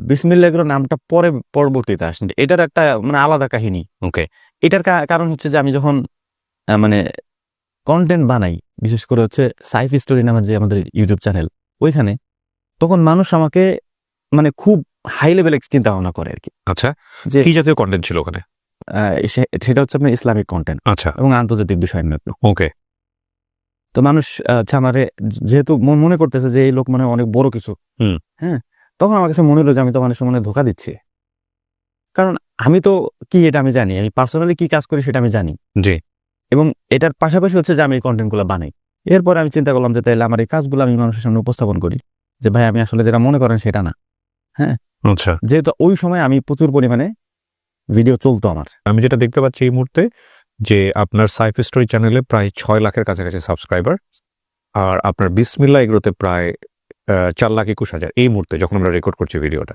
বিসমিল্লাহ এগুলো নামটা পরে পরবর্তীতে আসছে এটার একটা মানে আলাদা কাহিনী। ওকে। এটার কারণ হচ্ছে যে আমি যখন মানে কন্টেন্ট বানাই বিশেষ করে হচ্ছে সাইফ স্টোরি নামের যে আমাদের ইউটিউব চ্যানেল ওইখানে তখন মানুষ আমাকে মানে খুব হাই লেভেল চিন্তা ভাবনা করে আর কি আচ্ছা। যে কি জাতীয় কন্টেন্ট ছিল ওখানে? সেটা হচ্ছে আপনার ইসলামিক কন্টেন্ট আচ্ছা। এবং আন্তর্জাতিক বিষয় নিয়ে। ওকে। তো মানুষ আহ, হচ্ছে আমারে যেহেতু মন- মনে করতেছে যে এই লোক মানে অনেক বড় কিছু। হুম। হ্যাঁ? তখন আমার কাছে মনে হলো যে আমি তো মানুষের মনে ধোকা দিচ্ছি। কারণ আমি তো কি এটা আমি জানি আমি পার্সোনালি কি কাজ করি সেটা আমি জানি। জি। এবং এটার পাশাপাশি হচ্ছে যে আমি এই কন্টেন্টগুলো বানাই। এরপরে আমি চিন্তা করলাম যে তাহলে আমার এই কাজগুলো আমি মানুষের সামনে উপস্থাপন করি। যে ভাই আমি আসলে যেটা মনে করেন সেটা না। হ্যাঁ? আচ্ছা। যেহেতু ওই সময় আমি প্রচুর পরিমাণে ভিডিও চলতো আমার। আমি যেটা দেখতে পাচ্ছি এই মুহূর্তে যে আপনার সাইফ স্টোরি চ্যানেলে প্রায় ছয় লাখের কাছাকাছি সাবস্ক্রাইবার আর আপনার বিসমিল্লা এগুলোতে প্রায় চার লাখ একুশ হাজার এই মুহূর্তে যখন আমরা রেকর্ড করছি ভিডিওটা